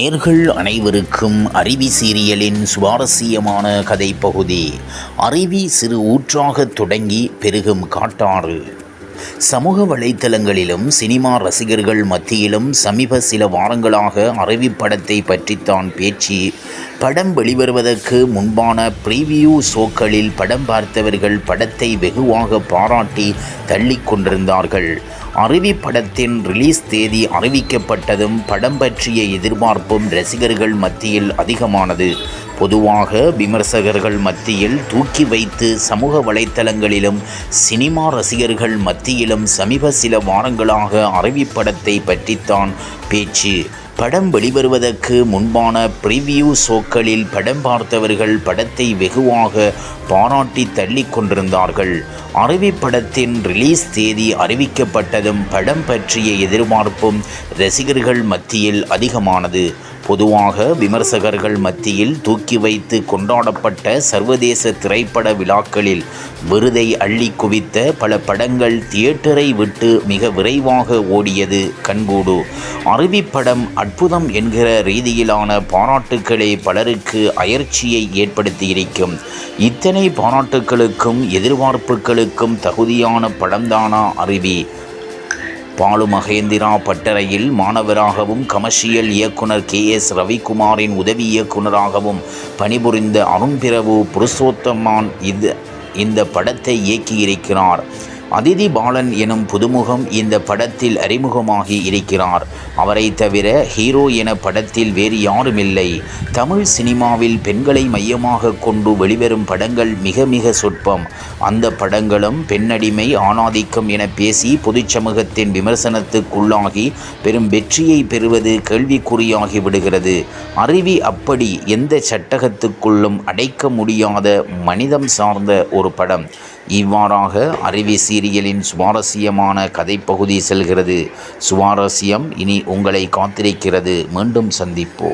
நேர்கள் அனைவருக்கும் அருவி சீரியலின் சுவாரஸ்யமான கதை பகுதி அருவி சிறு ஊற்றாகத் தொடங்கி பெருகும் காட்டாறு. சமூக வலைத்தளங்களிலும் சினிமா ரசிகர்கள் மத்தியிலும் சமீப சில வாரங்களாக அரவி படத்தை பற்றித்தான் பேச்சு. படம் வெளிவருவதற்கு முன்பான ப்ரீவியூ ஷோக்களில் படம் பார்த்தவர்கள் படத்தை வெகுவாக பாராட்டி தள்ளி கொண்டிருந்தார்கள். அருவி படத்தின் ரிலீஸ் தேதி அறிவிக்கப்பட்டதும் படம் பற்றிய எதிர்பார்ப்பும் ரசிகர்கள் மத்தியில் அதிகமானது. பொதுவாக விமர்சகர்கள் மத்தியில் தூக்கி வைத்து சமூக வலைத்தளங்களிலும் சினிமா ரசிகர்கள் மத்தியிலும் சமீப சில வாரங்களாக அருவி படத்தை பற்றித்தான் பேச்சு. படம் வெளிவருவதற்கு முன்பான ப்ரிவியூ ஷோக்களில் படம் பார்த்தவர்கள் படத்தை வெகுவாக பாராட்டி தள்ளிக் கொண்டிருந்தார்கள். அருவி படத்தின் ரிலீஸ் தேதி அறிவிக்கப்பட்டதும் படம் பற்றிய எதிர்பார்ப்பும் ரசிகர்கள் மத்தியில் அதிகமானது. பொதுவாக விமர்சகர்கள் மத்தியில் தூக்கி வைத்து கொண்டாடப்பட்ட சர்வதேச திரைப்பட விழாக்களில் விருதை அள்ளி குவித்த பல படங்கள் தியேட்டரை விட்டு மிக விரைவாக ஓடியது கண்கூடு. அருவிப்படம் படம் அற்புதம் என்கிற ரீதியிலான பாராட்டுக்களே பலருக்கு அயற்சியை ஏற்படுத்தியிருக்கும். இத்தனை பாராட்டுக்களுக்கும் எதிர்பார்ப்புகளுக்கும் தகுதியான படம்தானா அருவி பாலு மகேந்திரா பட்டறையில் மாணவராகவும் கமர்ஷியல் இயக்குனர் கே. எஸ். ரவிக்குமாரின் உதவி இயக்குனராகவும் பணிபுரிந்த அருண் பிரபு புருஷோத்தமான் இது இந்த படத்தை இயக்கியிருக்கிறார். அதிதி பாலன் எனும் புதுமுகம் இந்த படத்தில் அறிமுகமாகி இருக்கிறார். அவரை தவிர ஹீரோ என படத்தில் வேறு யாருமில்லை. தமிழ் சினிமாவில் பெண்களை மையமாக கொண்டு வெளிவரும் படங்கள் மிக மிக சொற்பம். அந்த படங்களும் பெண்ணடிமை ஆணாதிக்கம் என பேசி பொதுச் சமூகத்தின் விமர்சனத்துக்குள்ளாகி பெரும் வெற்றியை பெறுவது கேள்விக்குறியாகி விடுகிறது. அருவி அப்படி எந்த சட்டகத்துக்குள்ளும் அடைக்க முடியாத மனிதம் சார்ந்த ஒரு படம். இவ்வாறாக அருவி சீரியலின் சுவாரஸ்யமான கதைப்பகுதி செல்கிறது. சுவாரஸ்யம் இனி உங்களை காத்திருக்கிறது. மீண்டும் சந்திப்போம்.